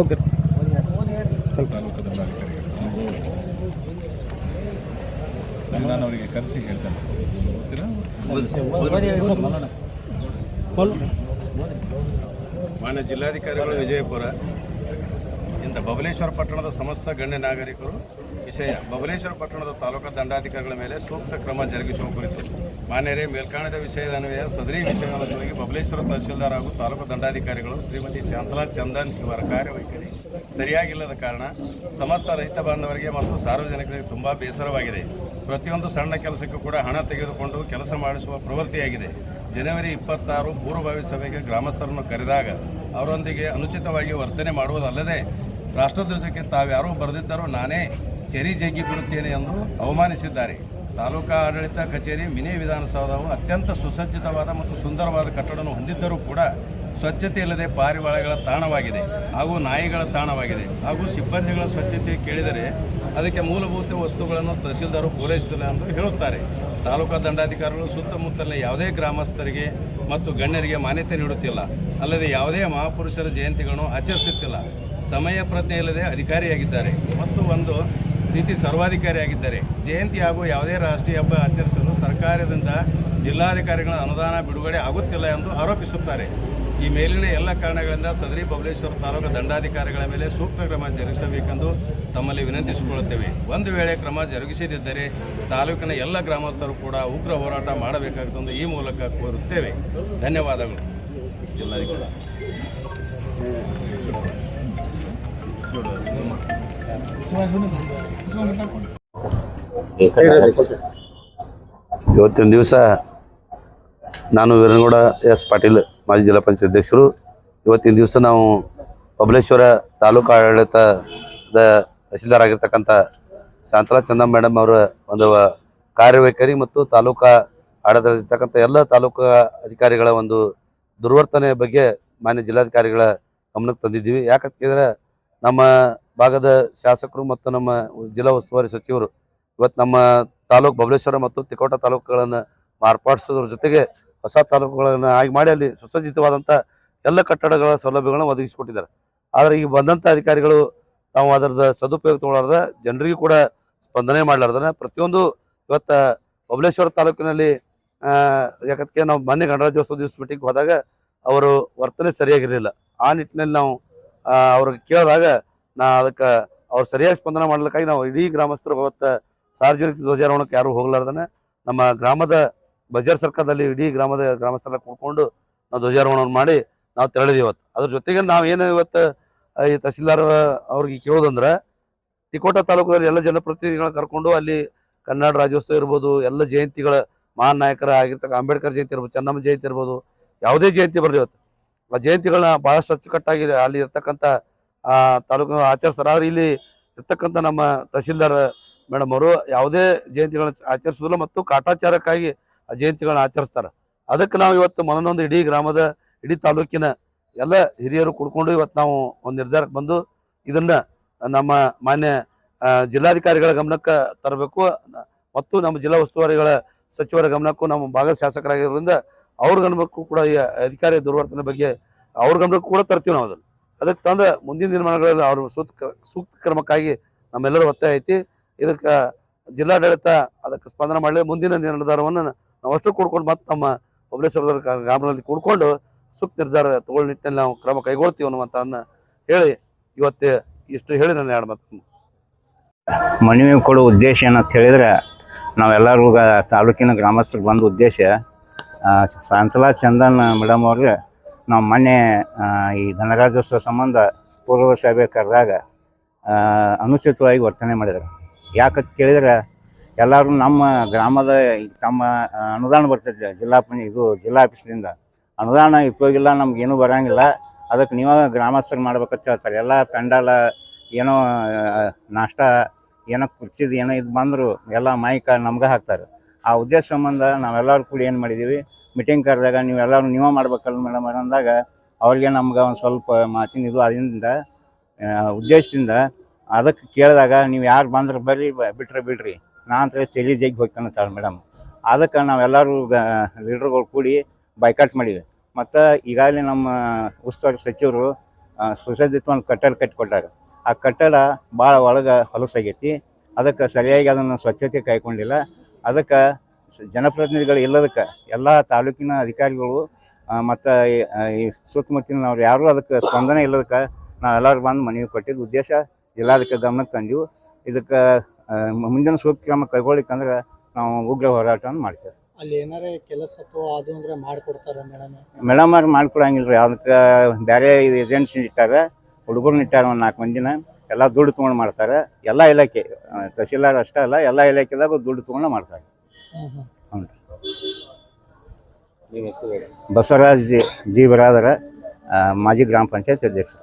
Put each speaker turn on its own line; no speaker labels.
Okay. ಸ್ವಲ್ಪ
ನಾನು ಅವರಿಗೆ ಕರೆಸಿ ಹೇಳ್ತೇನೆ.
ಮಾನ್ಯ ಜಿಲ್ಲಾಧಿಕಾರಿಗಳು ವಿಜಯಪುರ ಇಂದ ಬಬಲೇಶ್ವರ ಪಟ್ಟಣದ ಸಮಸ್ತ ಗಣ್ಯ ನಾಗರಿಕರು ವಿಷಯ. ಬಬಲೇಶ್ವರ ಪಟ್ಟಣದ ತಾಲೂಕಾ ದಂಡಾಧಿಕಾರಿಗಳ ಮೇಲೆ ಸೂಕ್ತ ಕ್ರಮ ಜರುಗಿಸುವ ಕುರಿತು ಮಾನ್ಯರೇ, ಮೇಲ್ಕಾಣದ ವಿಷಯದ ಅನ್ವಯ, ಸದರಿ ವಿಷಯಗಳ ಜೊತೆಗೆ ಬಬಲೇಶ್ವರ ತಹಶೀಲ್ದಾರ್ ಹಾಗೂ ತಾಲೂಕು ದಂಡಾಧಿಕಾರಿಗಳು ಶ್ರೀಮತಿ ಶಾಂತಲಾ ಚಂದನ್ ಇವರ ಕಾರ್ಯವೈಖರಿ ಸರಿಯಾಗಿಲ್ಲದ ಕಾರಣ ಸಮಸ್ತ ರೈತ ಬಾಂಧವರಿಗೆ ಮತ್ತು ಸಾರ್ವಜನಿಕರಿಗೆ ತುಂಬಾ ಬೇಸರವಾಗಿದೆ. ಪ್ರತಿಯೊಂದು ಸಣ್ಣ ಕೆಲಸಕ್ಕೂ ಕೂಡ ಹಣ ತೆಗೆದುಕೊಂಡು ಕೆಲಸ ಮಾಡಿಸುವ ಪ್ರವೃತ್ತಿಯಾಗಿದೆ. ಜನವರಿ ಇಪ್ಪತ್ತಾರು ಪೂರ್ವಭಾವಿ ಸಭೆಗೆ ಗ್ರಾಮಸ್ಥರನ್ನು ಕರೆದಾಗ ಅವರೊಂದಿಗೆ ಅನುಚಿತವಾಗಿ ವರ್ತನೆ ಮಾಡುವುದಲ್ಲದೆ ರಾಷ್ಟ್ರಧ್ವಜಕ್ಕೆ ತಾವ್ಯಾರೂ ಬರೆದಿದ್ದರೂ ನಾನೇ ಚೆರಿ ಜಗ್ಗಿ ಬಿಡುತ್ತೇನೆ ಎಂದು ಅವಮಾನಿಸಿದ್ದಾರೆ. ತಾಲೂಕಾ ಆಡಳಿತ ಕಚೇರಿ ಮಿನಿ ವಿಧಾನಸೌಧವು ಅತ್ಯಂತ ಸುಸಜ್ಜಿತವಾದ ಮತ್ತು ಸುಂದರವಾದ ಕಟ್ಟಡವನ್ನು ಹೊಂದಿದ್ದರೂ ಕೂಡ ಸ್ವಚ್ಛತೆ ಇಲ್ಲದೆ ಪಾರಿವಾಳಗಳ ತಾಣವಾಗಿದೆ ಹಾಗೂ ನಾಯಿಗಳ ತಾಣವಾಗಿದೆ. ಹಾಗೂ ಸಿಬ್ಬಂದಿಗಳ ಸ್ವಚ್ಛತೆ ಕೇಳಿದರೆ ಅದಕ್ಕೆ ಮೂಲಭೂತ ವಸ್ತುಗಳನ್ನು ತಹಸೀಲ್ದಾರು ಪೂರೈಸುತ್ತಿಲ್ಲ ಎಂದು ಹೇಳುತ್ತಾರೆ. ತಾಲೂಕಾ ದಂಡಾಧಿಕಾರಿಗಳು ಸುತ್ತಮುತ್ತಲಿನ ಯಾವುದೇ ಗ್ರಾಮಸ್ಥರಿಗೆ ಮತ್ತು ಗಣ್ಯರಿಗೆ ಮಾನ್ಯತೆ ನೀಡುತ್ತಿಲ್ಲ. ಅಲ್ಲದೆ ಯಾವುದೇ ಮಹಾಪುರುಷರ ಜಯಂತಿಗಳನ್ನು ಆಚರಿಸುತ್ತಿಲ್ಲ. ಸಮಯ ಪ್ರಜ್ಞೆ ಇಲ್ಲದೆ ಅಧಿಕಾರಿಯಾಗಿದ್ದಾರೆ. ಮತ್ತು ಒಂದು ರೀತಿ ಸರ್ವಾಧಿಕಾರಿಯಾಗಿದ್ದಾರೆ ಜಯಂತಿ ಹಾಗೂ ಯಾವುದೇ ರಾಷ್ಟ್ರೀಯ ಹಬ್ಬ ಆಚರಿಸಲು ಸರ್ಕಾರದಿಂದ ಜಿಲ್ಲಾಧಿಕಾರಿಗಳ ಅನುದಾನ ಬಿಡುಗಡೆ ಆಗುತ್ತಿಲ್ಲ ಎಂದು ಆರೋಪಿಸುತ್ತಾರೆ. ಈ ಮೇಲಿನ ಎಲ್ಲ ಕಾರಣಗಳಿಂದ ಸದರಿ ಬಬಲೇಶ್ವರ ತಾಲೂಕು ದಂಡಾಧಿಕಾರಿಗಳ ಮೇಲೆ ಸೂಕ್ತ ಕ್ರಮ ಜರುಗಿಸಬೇಕೆಂದು ತಮ್ಮಲ್ಲಿ ವಿನಂತಿಸಿಕೊಳ್ಳುತ್ತೇವೆ. ಒಂದು ವೇಳೆ ಕ್ರಮ ಜರುಗಿಸದಿದ್ದರೆ ತಾಲೂಕಿನ ಎಲ್ಲ ಗ್ರಾಮಸ್ಥರು ಕೂಡ ಉಗ್ರ ಹೋರಾಟ ಮಾಡಬೇಕಾಗುತ್ತದೆ ಈ ಮೂಲಕ ಕೋರುತ್ತೇವೆ. ಧನ್ಯವಾದಗಳು. ಜಿಲ್ಲಾಧಿಕಾರಿ.
ಇವತ್ತಿನ ದಿವಸ ನಾನು ವೀರನಗೌಡ ಎಸ್ ಪಾಟೀಲ್ ಮಾಜಿ ಜಿಲ್ಲಾ ಪಂಚಾಯತ್ ಅಧ್ಯಕ್ಷರು. ಇವತ್ತಿನ ದಿವಸ ನಾವು ಬಬಲೇಶ್ವರ ತಾಲೂಕು ಆಡಳಿತದ ತಹಸೀಲ್ದಾರ್ ಆಗಿರ್ತಕ್ಕಂಥ ಶಾಂತಲಾ ಚಂದ ಮೇಡಮ್ ಅವರ ಒಂದು ಕಾರ್ಯವೈಖರಿ ಮತ್ತು ತಾಲೂಕಾ ಆಡಳಿತದಲ್ಲಿರ್ತಕ್ಕಂಥ ಎಲ್ಲ ತಾಲೂಕು ಅಧಿಕಾರಿಗಳ ಒಂದು ದುರ್ವರ್ತನೆ ಬಗ್ಗೆ ಮಾನ್ಯ ಜಿಲ್ಲಾಧಿಕಾರಿಗಳ ಗಮನಕ್ಕೆ ತಂದಿದ್ದೀವಿ. ಯಾಕಂತಂದ್ರೆ ನಮ್ಮ ಭಾಗದ ಶಾಸಕರು ಮತ್ತು ನಮ್ಮ ಜಿಲ್ಲಾ ಉಸ್ತುವಾರಿ ಸಚಿವರು ಇವತ್ತು ನಮ್ಮ ತಾಲೂಕು ಬಬಲೇಶ್ವರ ಮತ್ತು ತಿಕೋಟ ತಾಲೂಕುಗಳನ್ನು ಮಾರ್ಪಾಡಿಸೋದ್ರ ಜೊತೆಗೆ ಹೊಸ ತಾಲೂಕುಗಳನ್ನು ಆಗಿ ಮಾಡಿ ಅಲ್ಲಿ ಸುಸಜ್ಜಿತವಾದಂಥ ಎಲ್ಲ ಕಟ್ಟಡಗಳ ಸೌಲಭ್ಯಗಳನ್ನು ಒದಗಿಸಿಕೊಟ್ಟಿದ್ದಾರೆ. ಆದರೆ ಈಗ ಬಂದಂಥ ಅಧಿಕಾರಿಗಳು ನಾವು ಅದರದ ಸದುಪಯೋಗ ತಗೊಳಾರ್ದ ಜನರಿಗೂ ಕೂಡ ಸ್ಪಂದನೆ ಮಾಡಲಾರ್ದನ ಪ್ರತಿಯೊಂದು ಇವತ್ತು ಬಬಲೇಶ್ವರ ತಾಲೂಕಿನಲ್ಲಿ ಯಾಕಂದ್ರೆ ನಾವು ಮೊನ್ನೆ ಗಣರಾಜ್ಯೋತ್ಸವ ದಿವಸ ಮೀಟಿಂಗ್ ಹೋದಾಗ ಅವರು ವರ್ತನೆ ಸರಿಯಾಗಿರಲಿಲ್ಲ. ಆ ನಿಟ್ಟಿನಲ್ಲಿ ನಾವು ಅವ್ರಿಗೆ ಕೇಳಿದಾಗ ನಾ ಅದಕ್ಕೆ ಅವ್ರು ಸರಿಯಾಗಿ ಸ್ಪಂದನೆ ಮಾಡ್ಲಿಕ್ಕಾಗಿ ನಾವು ಇಡೀ ಗ್ರಾಮಸ್ಥರು ಅವತ್ತು ಸಾರ್ವಜನಿಕ ಧ್ವಜಾರೋಹಣಕ್ಕೆ ಯಾರು ಹೋಗ್ಲಾರ್ದನೆ, ನಮ್ಮ ಗ್ರಾಮದ ಬಜಾರ್ ಸರ್ಕಲ್ದಲ್ಲಿ ಇಡೀ ಗ್ರಾಮದ ಗ್ರಾಮಸ್ಥರ ಕೂಡ್ಕೊಂಡು ನಾವು ಧ್ವಜಾರೋಹಣವನ್ನು ಮಾಡಿ ನಾವು ತೆರಳಿದ್ವಿ ಇವತ್ತು. ಅದ್ರ ಜೊತೆಗೆ ನಾವು ಏನು ಇವತ್ತು ಈ ತಹಸೀಲ್ದಾರ ಅವ್ರಿಗೆ ಕೇಳೋದಂದ್ರೆ, ತಿಕೋಟ ತಾಲೂಕಲ್ಲಿ ಎಲ್ಲ ಜನಪ್ರತಿನಿಧಿಗಳನ್ನ ಕರ್ಕೊಂಡು ಅಲ್ಲಿ ಕನ್ನಡ ರಾಜ್ಯೋತ್ಸವ ಇರ್ಬೋದು, ಎಲ್ಲ ಜಯಂತಿಗಳ ಮಹಾನ್ ನಾಯಕರ ಆಗಿರ್ತಕ್ಕ ಅಂಬೇಡ್ಕರ್ ಜಯಂತಿ ಇರ್ಬೋದು, ಚೆನ್ನಮ್ಮ ಜಯಂತಿ ಇರ್ಬೋದು, ಯಾವುದೇ ಜಯಂತಿ ಬರಲಿ ಇವತ್ತು. ಜಯಂತಿಗಳನ್ನ ಬಹಳಷ್ಟು ಅಚ್ಚುಕಟ್ಟಾಗಿ ಅಲ್ಲಿ ಇರ್ತಕ್ಕಂಥ, ಆ, ತಾಲೂಕು ಆಚರಿಸ್ತಾರೆ. ಆದ್ರೆ ಇಲ್ಲಿ ಇರ್ತಕ್ಕಂಥ ನಮ್ಮ ತಹಸೀಲ್ದಾರ್ ಮೇಡಮ್ ಅವರು ಯಾವುದೇ ಜಯಂತಿಗಳನ್ನ ಆಚರಿಸೋದಿಲ್ಲ ಮತ್ತು ಕಾಟಾಚಾರಕ್ಕಾಗಿ ಆ ಜಯಂತಿಗಳನ್ನ ಆಚರಿಸ್ತಾರೆ. ಅದಕ್ಕೆ ನಾವು ಇವತ್ತು ಮನನೊಂದು ಇಡೀ ಗ್ರಾಮದ, ಇಡೀ ತಾಲೂಕಿನ ಎಲ್ಲ ಹಿರಿಯರು ಕುಡ್ಕೊಂಡು ಇವತ್ತು ನಾವು ಒಂದು ನಿರ್ಧಾರಕ್ಕೆ ಬಂದು ಇದನ್ನ ನಮ್ಮ ಮಾನ್ಯ ಜಿಲ್ಲಾಧಿಕಾರಿಗಳ ಗಮನಕ್ಕೆ ತರಬೇಕು. ಮತ್ತು ನಮ್ಮ ಜಿಲ್ಲಾ ಉಸ್ತುವಾರಿಗಳ ಸಚಿವರ ಗಮನಕ್ಕೂ ನಮ್ಮ ಭಾಗದ ಶಾಸಕರಾಗಿರೋದ್ರಿಂದ ಅವ್ರ ಗಮನಕ್ಕೂ ಕೂಡ ಈ ಅಧಿಕಾರಿ ದುರ್ವರ್ತನೆ ಬಗ್ಗೆ ಅವ್ರ ಗಮನಕ್ಕೂ ಕೂಡ ತರ್ತೀವಿ ನಾವು ಅದನ್ನು. ಅದಕ್ಕೆ ತಂದ ಮುಂದಿನ ದಿನಮಾನಗಳಲ್ಲಿ ಅವರು ಸೂಕ್ತ ಸೂಕ್ತ ಕ್ರಮಕ್ಕಾಗಿ ನಮ್ಮೆಲ್ಲರೂ ಒತ್ತಾಯ ಐತಿ. ಇದಕ್ಕೆ ಜಿಲ್ಲಾಡಳಿತ ಅದಕ್ಕೆ ಸ್ಪಂದನೆ ಮಾಡಲಿ. ಮುಂದಿನ ನಿರ್ಧಾರವನ್ನು ನಾವು ಅಷ್ಟು ಕೂಡ್ಕೊಂಡು ಮತ್ತೆ ನಮ್ಮ ಬಬಲೇಶ್ವರದ ಗ್ರಾಮದಲ್ಲಿ ಕೂಡ್ಕೊಂಡು ಸೂಕ್ತ ನಿರ್ಧಾರ ತಗೊಳ್ಳೋ ನಿಟ್ಟಿನಲ್ಲಿ ನಾವು ಕ್ರಮ ಕೈಗೊಳ್ತೀವಿ ಅನ್ನುವಂಥದ್ದನ್ನ ಹೇಳಿ ಇವತ್ತೇ ಇಷ್ಟು ಹೇಳಿ ನಾನು ಎರಡು ಮತ್ತು
ಮನವಿ ಕೊಡೋ ಉದ್ದೇಶ ಏನಂತ ಹೇಳಿದ್ರೆ ನಾವೆಲ್ಲರೂ ತಾಲೂಕಿನ ಗ್ರಾಮಸ್ಥರಿಗೆ ಬಂದ ಉದ್ದೇಶ ಆ, ಶಾಂತಲಾ ಚಂದನ್ ಮೇಡಮ್ ಅವ್ರಿಗೆ ನಾವು ಮೊನ್ನೆ ಈ ಗಣರಾಜ್ಯೋತ್ಸವ ಸಂಬಂಧ ಪೂರ್ವ ಸಭೆ ಕರೆದಾಗ ಅನುಚಿತವಾಗಿ ವರ್ತನೆ ಮಾಡಿದ್ದಾರೆ. ಯಾಕಂತ ಕೇಳಿದ್ರೆ ಎಲ್ಲರೂ ನಮ್ಮ ಗ್ರಾಮದ ತಮ್ಮ ಅನುದಾನ ಬರ್ತೈತೆ ಜಿಲ್ಲಾ ಪಂಚ ಇದು ಜಿಲ್ಲಾ ಆಫೀಸ್ದಿಂದ. ಅನುದಾನ ಉಪಯೋಗಿಲ್ಲ ಏನು ಬರಂಗಿಲ್ಲ. ಅದಕ್ಕೆ ನೀವು ಗ್ರಾಮಸ್ಥರು ಮಾಡ್ಬೇಕಂತ ಹೇಳ್ತಾರೆ. ಎಲ್ಲ ಪೆಂಡಾಲ ಏನೋ ನಾಷ್ಟ ಏನೋ ಕುರ್ಚಿದ್ ಏನೋ ಇದು ಬಂದರು ಎಲ್ಲ ಮೈಕ ನಮ್ಗೆ ಹಾಕ್ತಾರೆ. ಆ ಉದ್ದೇಶ ಸಂಬಂಧ ನಾವೆಲ್ಲರೂ ಕೂಡಿ ಏನು ಮಾಡಿದ್ದೀವಿ ಮೀಟಿಂಗ್ ಕರೆದಾಗ ನೀವೆಲ್ಲರೂ ನೀವೇ ಮಾಡ್ಬೇಕಲ್ಲ ಮೇಡಮ್ ಅಂದಾಗ ಅವ್ರಿಗೆ ನಮ್ಗೆ ಒಂದು ಸ್ವಲ್ಪ ಮಾತಿನ ಇದು ಅದರಿಂದ ಉದ್ದೇಶದಿಂದ ಅದಕ್ಕೆ ಕೇಳಿದಾಗ ನೀವು ಯಾರು ಬಂದ್ರೆ ಬರ್ರಿ ಬಿಟ್ರೆ ಬಿಡ್ರಿ. ನಾನು ತಲೆ ಜಗ್ಗಿ ಹೋಗ್ತಾನೆ ಮೇಡಮ್. ಅದಕ್ಕೆ ನಾವೆಲ್ಲರೂ ಲೀಡ್ರ್ಗಳು ಕೂಡಿ ಬೈಕಾಟ್ ಮಾಡೀವಿ ಮತ್ತು ಈಗಾಗಲೇ ನಮ್ಮ ಉಸ್ತುವಾರಿ ಸಚಿವರು ಸುಸಜ್ಜಿತ ಒಂದು ಕಟ್ಟಡ ಕಟ್ಟಿಕೊಟ್ಟಾರೆ. ಆ ಕಟ್ಟಡ ಭಾಳ ಒಳಗೆ ಹೊಲಸಾಗೈತಿ. ಅದಕ್ಕೆ ಸರಿಯಾಗಿ ಅದನ್ನು ಸ್ವಚ್ಛತೆ ಕಾಯ್ಕೊಂಡಿಲ್ಲ. ಅದಕ್ಕೆ ಜನಪ್ರತಿನಿಧಿಗಳು ಇಲ್ಲದಕ್ಕೆ ಎಲ್ಲ ತಾಲೂಕಿನ ಅಧಿಕಾರಿಗಳು ಮತ್ತು ಈ ಸುತ್ತಮುತ್ತಲಿನವ್ರು ಯಾರೂ ಅದಕ್ಕೆ ಸ್ಪಂದನೆ ಇಲ್ಲದಕ್ಕೆ ನಾವೆಲ್ಲರೂ ಬಂದು ಮನವಿ ಕೊಟ್ಟಿದ್ದ ಉದ್ದೇಶ ಜಿಲ್ಲಾಧಿಕಾರಿ ಗಮನಕ್ಕೆ ತಂದೆವು. ಇದಕ್ಕೆ ಮುಂದಿನ ಸೂಕ್ತ ಕ್ರಮ ಕೈಗೊಳ್ಳಿಕ್ಕಂದ್ರೆ ನಾವು ಉಗ್ರ ಹೋರಾಟವನ್ನು ಮಾಡ್ತೇವೆ.
ಅಲ್ಲಿ ಏನಾರೇ ಕೆಲಸ ಅಥವಾ ಅದು ಅಂದ್ರೆ ಮಾಡ್ಕೊಡ್ತಾರ ಮೇಡಮ್?
ಮೇಡಮ್ ಅವ್ರು ಮಾಡ್ಕೊಡಂಗಿಲ್ಲ ರೀ ಅದಕ್ಕೆ ಬೇರೆ ಏಜೆನ್ಸಿ ಇಟ್ಟಾರ ಹುಡುಗರು ಇಟ್ಟಾರ ಒಂದು ನಾಲ್ಕು ಮಂದಿನ. ಎಲ್ಲ ದುಡ್ಡು ತೊಗೊಂಡು ಮಾಡ್ತಾರೆ. ಎಲ್ಲ ಇಲಾಖೆ ಆ, ತಹಶೀಲ್ದಾರ್ ಅಷ್ಟೇ ಅಲ್ಲ ಎಲ್ಲ ಇಲಾಖೆದಾಗ ದುಡ್ಡು ತೊಗೊಂಡು ಮಾಡ್ತಾರೆ. ಹ್ಞೂ
ನಿಮ್ಮ ಹೆಸರು.
ಬಸವರಾಜ್ ಜಿ ಜಿ ಬರಾದರ ಆ, ಮಾಜಿ ಗ್ರಾಮ ಪಂಚಾಯತ್ ಅಧ್ಯಕ್ಷರು.